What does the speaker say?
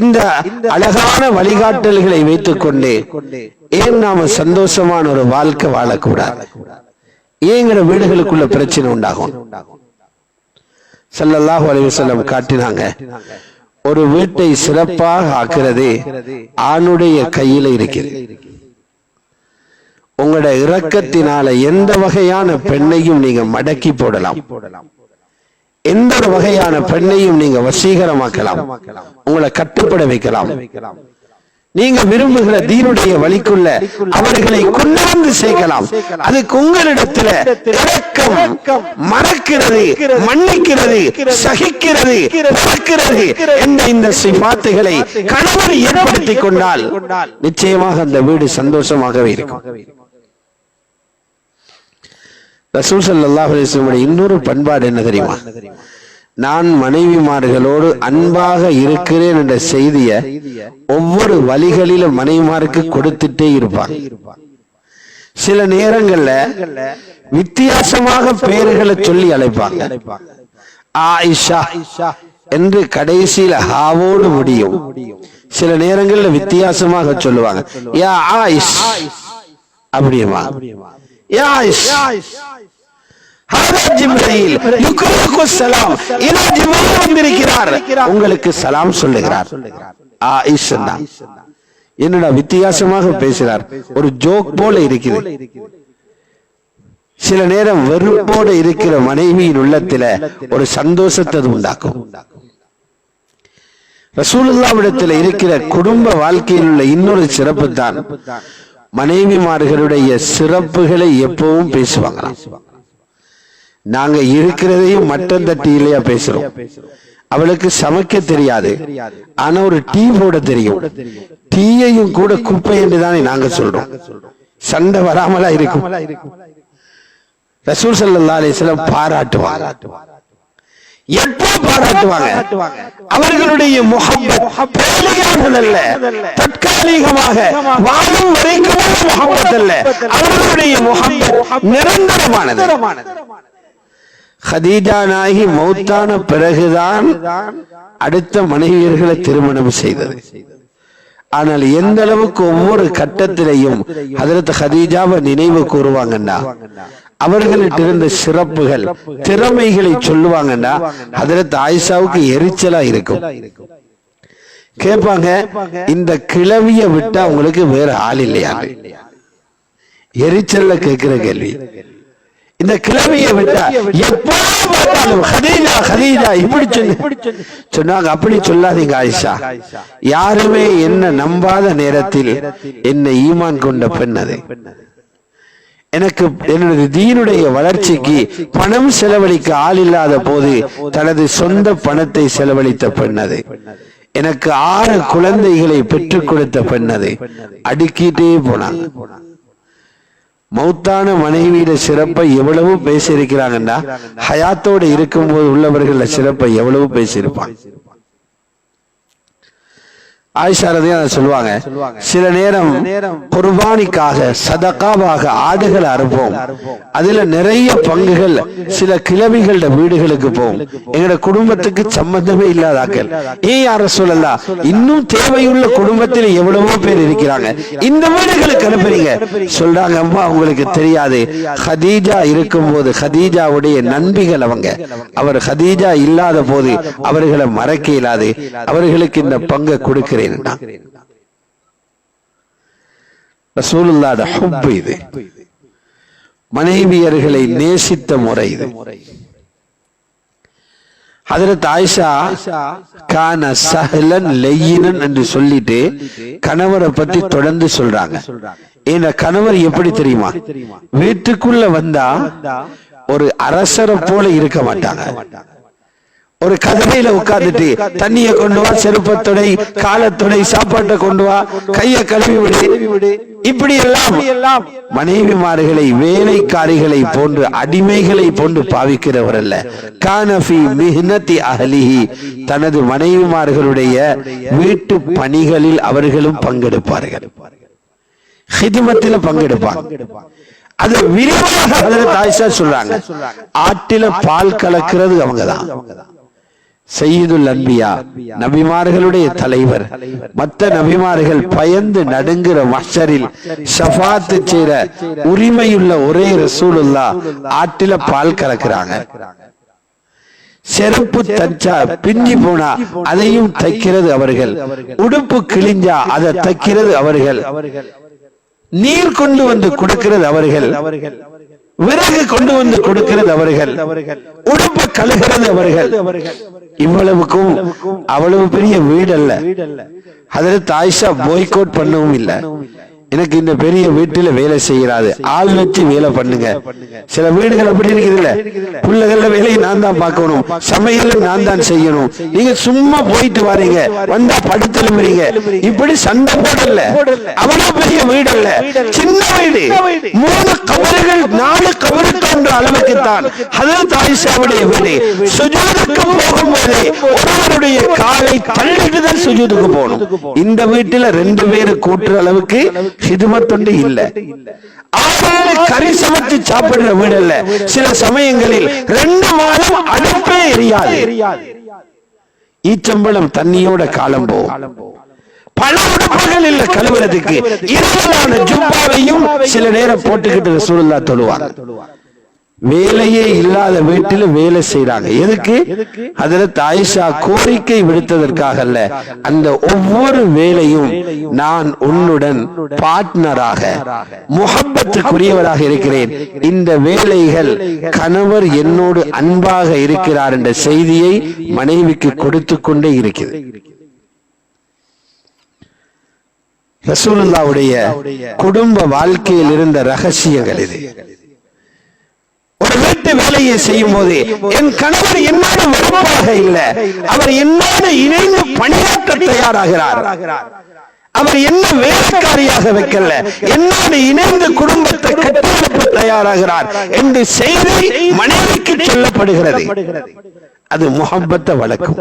இந்த அழகான வழிகாட்டல்களை வைத்துக் கொண்டு ஏன் நாம சந்தோஷமான ஒரு வாழ்க்கை வாழக்கூடாது? ஏங்கிற வீடுகளுக்குள்ள பிரச்சனை உண்டாகும். ஸல்லல்லாஹு அலைஹி காட்டினாங்க ஒரு வீட்டை சிறப்பாக ஆக்குறது ஆணுடைய கையில இருக்கிறது உங்களோட இரக்கத்தினால எந்த வகையான பெண்ணையும் நீங்க மடக்கி போடலாம் போடலாம். எந்த ஒரு வகையான பெண்ணையும் நீங்க வசீகரமாக்கலாம். உங்களை கட்டுப்பட வைக்கலாம். நீங்க விரும்புகிற தீனுடைய வழிக்குள்ள அவர்களை கொண்டாந்து சேர்க்கலாம். அதுக்கு உங்களிடத்துல இரக்கம் மறக்கிறது மன்னிக்கிறது சகிக்கிறது மறக்கிறது என்ற இந்த சிபாத்துகளை கணவர் ஏற்படுத்திக் கொண்டால் நிச்சயமாக அந்த வீடு சந்தோஷமாகவே இருக்கும். ரசூல் ஸல்லல்லாஹு இன்னொரு பண்பாடு என்ன தெரியுமா? நான் மனைவிமார்களோடு அன்பாக இருக்கிறேன் என்ற செய்திய ஒவ்வொரு வழிகளிலும் மனைவிமாருக்கு கொடுத்துட்டே இருப்பாங்க. சில நேரங்கள்ல வித்தியாசமாக பெயர்களை சொல்லி அழைப்பாங்க. ஆயிஷா என்று கடைசியில ஹாவோடு முடியும். சில நேரங்கள்ல வித்தியாசமாக சொல்லுவாங்க. யா ஆயிஷ் அப்படியுமா யா ஆயிஷ் உங்களுக்கு சலாம் சொல்லுகிறார். என்னடா வித்தியாசமாக பேசுகிறார். ஒரு ஜோக் போல இருக்குது. சில நேரம் வெறுப்போடு இருக்கிற மனைவியின் உள்ளத்தில ஒரு சந்தோஷத்தை உண்டாக்கும். ரசூலுல்லாவிடத்தில் இருக்கிற குடும்ப வாழ்க்கையில் உள்ள இன்னொரு சிறப்பு தான் மனைவிமார்களுடைய சிறப்புகளை எப்பவும் பேசுவாங்க நாங்க இருக்கிறதையும் மட்டம் தட்டியிலையா பேசுறோம். அவளுக்கு சமைக்க தெரியாது. ஆனா ஒரு டீ போட தெரியும். டீயையும் கூட குப்பை என்று தானே நாங்க சொல்றோம். சண்டை வராமலா இருக்கும். ரசூல் ஸல்லல்லாஹு அலைஹி வஸல்லம் பாராட்டுவாங்க. எப்போ பாராட்டுவாங்க? அவர்களுடைய அல்ல தற்காலிகமாக வாழும் வரைக்கும் அல்ல அவர்களுடைய நிரந்தரமானது. ஹதீஜா நாயகி மௌத்தான பிறகுதான் அடுத்த மனைவியர்களை திருமணம் செய்தது. ஆனால் எந்த அளவுக்கு ஒவ்வொரு கட்டத்திலையும் அதற்கு ஹதீஜாவை நினைவு கூறுவாங்கன்னா அவர்களிட்ட இருந்த சிறப்புகள் திறமைகளை சொல்லுவாங்கன்னா அதற்கு ஆயிஷாவுக்கு எரிச்சலா இருக்கும். கேட்பாங்க இந்த கிளவிய விட்டா உங்களுக்கு வேற ஆள் இல்லையா? எரிச்சல்ல கேட்கிற கேள்வி. இந்த கிழமையை விட்டா எப்போ பார்த்தாலும் ஹதீஜா ஹதீஜா இப்படி சொல்லு சொன்னாங்க. அப்படி சொல்லாதீங்க ஆயிஷா. யாருமே என்ன நம்பாத நேரத்தில் என்ன ஈமான் கொண்ட பெண் அது எனக்கு என்னுடைய தீனுடைய வளர்ச்சிக்கு பணம் செலவழிக்க ஆள் இல்லாத போது தனது சொந்த பணத்தை செலவழித்த பெண் அது எனக்கு ஆறு குழந்தைகளை பெற்றுக் கொடுத்த பெண் அது அடுக்கிட்டே போனாங்க. மௌத்தான மனைவியிட சிறப்பை எவ்வளவு பேசியிருக்கிறாங்கன்னா ஹயாத்தோடு இருக்கும்போது உள்ளவர்கள சிறப்பை எவ்வளவு பேசியிருப்பாங்க ஆயிஷாரதே அதை சொல்லுவாங்க சில நேரம் குர்பானிக்காக சதகாவாக ஆடுகள் அறுப்போம். அதுல நிறைய பங்குகள் சில கிழவிகளோட வீடுகளுக்கு போகும். எங்களோட குடும்பத்துக்கு சம்பந்தமே இல்லாதாக்கள் ஏன் யார சொல்லலாம் இன்னும் தேவையுள்ள குடும்பத்தில் எவ்வளவோ பேர் இருக்கிறாங்க. இந்த வீடுகளுக்கு அனுப்புறீங்க. சொல்றாங்க அம்மா உங்களுக்கு தெரியாது. ஹதீஜா இருக்கும்போது ஹதீஜாவுடைய நண்பிகள் அவங்க. அவர் ஹதீஜா இல்லாத போது அவர்களை மறக்க இயலாது. அவர்களுக்கு இந்த பங்கை கொடுக்கிறேன். ரசூலுல்லாட ஹுப் இது. மனைவியர்களை நேசித்த முறை இது. ஹதரத் ஆயிஷா கான சஹலன் லெய்யினன் என்று சொல்லிட்டு கணவரை பத்தி தொடர்ந்து சொல்றாங்க. இந்த கணவர் எப்படி தெரியுமா? வீட்டுக்குள்ள வந்தா ஒரு அரசரை போல இருக்க மாட்டாங்க. ஒரு கதவையில உட்கார்ந்துட்டு தண்ணிய கொண்டு வா செருப்பத்துடை காலத்துடை சாப்பாட்டை கொண்டு வா கைய கழுவி விடு. இப்படி எல்லாம் மனைவிமார்களை வேலைக்காரிகளை போன்று அடிமைகளை போன்று பாவிக்கிறவர் அல்ல. கானபி மிஹ்னதி அகலிஹி தனது மனைவிமார்களுடைய வீட்டு பணிகளில் அவர்களும் பங்கெடுப்பார்கள். ஹிதுமத்தில் பங்கெடுப்பாங்க. அது விரிவாக சொல்றாங்க. ஆட்டில பால் கலக்கிறது அவங்கதான். செய்யுதுல் அன்பியா நபிமார்களுடைய தலைவர். மற்ற நபிமார்கள் பயந்து நடுங்குற மஷரில் ஷபாத்து செய்யற உரிமையுள்ள ஒரே ரசூலுல்லா ஆட்டில பால் கலக்குறாங்க செருப்பு தச்சா பிஞ்சி போனா அதையும் தைக்கிறது அவர்கள். உடுப்பு கிழிஞ்சா அதை தைக்கிறது அவர்கள். நீர் கொண்டு வந்து கொடுக்கிறது அவர்கள் அவர்கள். விறகு கொண்டு வந்து கொடுக்கிறது அவர்கள். உடுப்பு கழுகிறது அவர்கள். இவ்வளவுக்கும் அவ்வளவு பெரிய வீடு அல்ல அதில் தாய்ஷா போய்கோட் பண்ணவும் இல்லை. எனக்கு இந்த பெரிய வீட்டுல வேலை செய்யறாது ஆள் வச்சு வேலை பண்ணுங்க. சில வீடுகள் அப்படி இருக்குது இல்ல பிள்ளைகள வேலையை நான் தான் பார்க்கணும். சமையல நான் தான் செய்யணும். நீங்க சும்மா போயிட்டு வரீங்க. வந்தா படுத்தலும்புறீங்க இப்படி சண்டை போடல அவ்வளவு பெரிய வீடு அல்ல சின்ன வீடு. மூணு கவர்கள் நாலு கவருக்கு அளவுக்கு தான் வீடு. சுஜூதுக்கு போகும்போது ஒருவருடைய காலை தள்ளிட்டு தான் சுஜூதுக்கு போகணும். இந்த வீட்டுல ரெண்டு பேரு கூட்டுற அளவுக்கு ஹிதுமத்தொண்டு இல்ல. கறி சமைச்சு சாப்பிடுற வீடு இல்ல. சில சமயங்களில் ரெண்டு மாதம் அடுப்பே எரியாது. ஈச்சம்பளம் தண்ணியோட காலம் போகும் பல உடம்புகள் இல்ல கழுவுறதுக்கு. இரவலான ஜும்பாவையும் சில நேரம் போட்டுக்கிட்டு ரசூலுல்லா தொழுவாங்க. வேலையே இல்லாத வீட்டில் வேலை செய்யறாங்க எதுக்கு? அதுல தாயிஷா கோரிக்கை விடுத்ததற்காக அல்ல. அந்த ஒவ்வொரு வேலையும் நான் உன்னுடன் பார்ட்னராக முகப்பத்துக்குரியவராக இருக்கிறேன். இந்த வேலைகள் கணவர் என்னோடு அன்பாக இருக்கிறார் என்ற செய்தியை மனைவிக்கு கொடுத்து கொண்டே இருக்கிறது ரசூலுல்லாவுடைய குடும்ப வாழ்க்கையில் இருந்த ரகசியங்கள் இது. வேலையை செய்யும் போது என் கணவர் என்னோட வெறுப்பாக இல்லை. அவர் என்னோட இணைந்து பணியாற்ற தயாராகிறார். அவர் என்ன வேலைக்காரியாக வைக்கல. என்னோடு இணைந்து குடும்பத்தை கட்டமைப்பு தயாராகிறார் என்று செய்தி மனைவிக்கு சொல்லப்படுகிறது. அது முகப்பத்தை வழக்கம்